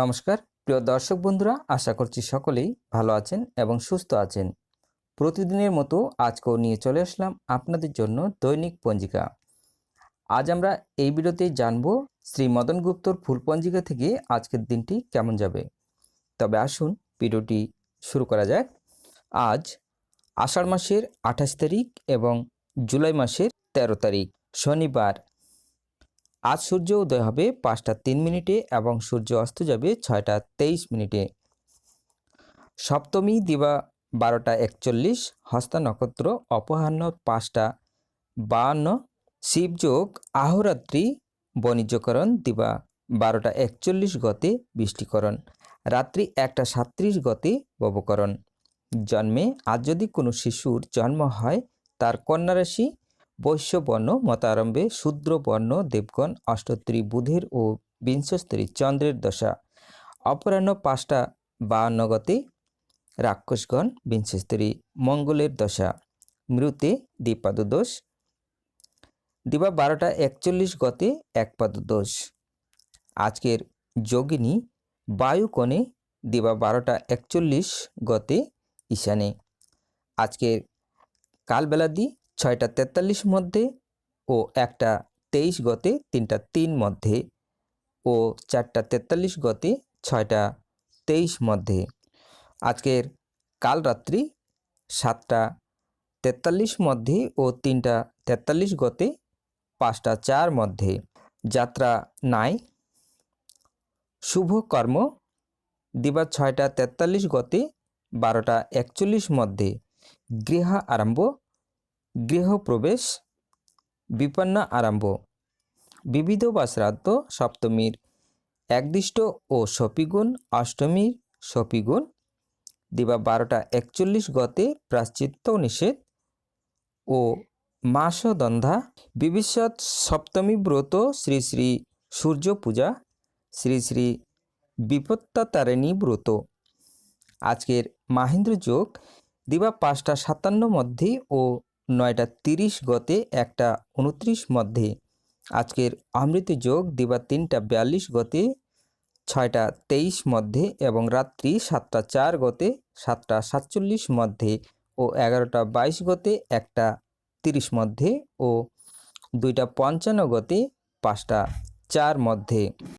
নমস্কার। প্রিয় দর্শক বন্ধুরা, আশা করছি সকলেই ভালো আছেন এবং সুস্থ আছেন। প্রতিদিনের মতো আজকেও নিয়ে চলে আসলাম আপনাদের জন্য দৈনিক পঞ্জিকা। আজ আমরা এই ভিডিওতে জানব শ্রী মদন গুপ্তর ফুল পঞ্জিকা থেকে আজকের দিনটি কেমন যাবে। তবে আসুন ভিডিওটি শুরু করা যাক। আজ আষাঢ় মাসের আঠাশ তারিখ এবং জুলাই মাসের তেরো তারিখ, শনিবার আজ সূর্য উদয় হবে পাঁচটা তিন মিনিটে এবং সূর্য অস্ত যাবে ছয়টা তেইশ মিনিটে। সপ্তমী দিবা বারোটা একচল্লিশ, হস্তা নক্ষত্র অপরাহ্ন পাঁচটা বাহান্ন শিবযোগ আহরাত্রি বণিজ্যকরণ দিবা বারোটা একচল্লিশ গতে বৃষ্টিকরণ, রাত্রি একটা সাত্রিশ গতে ববকরণ। জন্মে আজ যদি কোনো শিশুর জন্ম হয়, তার কন্যারাশি বৈশ্যবর্ণ মতারম্ভে শূদ্রবর্ণ দেবগণ অষ্টত্রী বুধের ও বিংশস্তরী চন্দ্রের দশা। অপরাহ্ন পাঁচটা বাহান্ন গতে রাক্ষসগণ বিংশস্তরী মঙ্গলের দশা। মৃতে দ্বিপাদদোষ। দিবা বারোটা একচল্লিশ গতে একপাদদোষ। আজকের যোগিনী বায়ুকোণে দিবা বারোটা একচল্লিশ গতে ঈশানে। আজকের কালবেলাদি ছয়টা তেতাল্লিশ মধ্যে ও একটা তেইশ গতে তিনটা তিন মধ্যে ও চারটা তেতাল্লিশ গতে ছয়টা তেইশ মধ্যে। আজকের কাল রাত্রি সাতটা তেতাল্লিশ মধ্যে ও তিনটা তেতাল্লিশ গতে পাঁচটা চার মধ্যে। যাত্রা নাই। শুভ কর্ম। দিবা ছয়টা তেতাল্লিশ গতে বারোটা একচল্লিশ মধ্যে গৃহ আরম্ভ। গৃহপ্রবেশ, বিপন্ন আরম্ভ। বিবিধ বা শ্রাদ্ধ সপ্তমীর, একদিষ্ট ও সপিগুণ, অষ্টমীর সপিগুণ, দিবা বারোটা একচল্লিশ গতে প্রাশ্চিত্য নিষেধ ও মাসদন্ধা। বিবিশত সপ্তমী ব্রত শ্রী শ্রী সূর্য পূজা শ্রী শ্রী বিপত্তাতারিণী ব্রত। আজকের মাহেন্দ্র যোগ, দিবা পাঁচটা সাতান্ন মধ্যে ও নয়টা তিরিশ গতে একটা উনত্রিশ মধ্যে। আজকের অমৃত যোগ দিবা তিনটা বিয়াল্লিশ গতে, ছয়টা তেইশ মধ্যে এবং রাত্রি সাতটা চার গতে, সাতটা সাতচল্লিশ মধ্যে ও এগারোটা বাইশ গতে, একটা তিরিশ মধ্যে ও দুইটা পঞ্চান্ন গতে, পাঁচটা চার মধ্যে।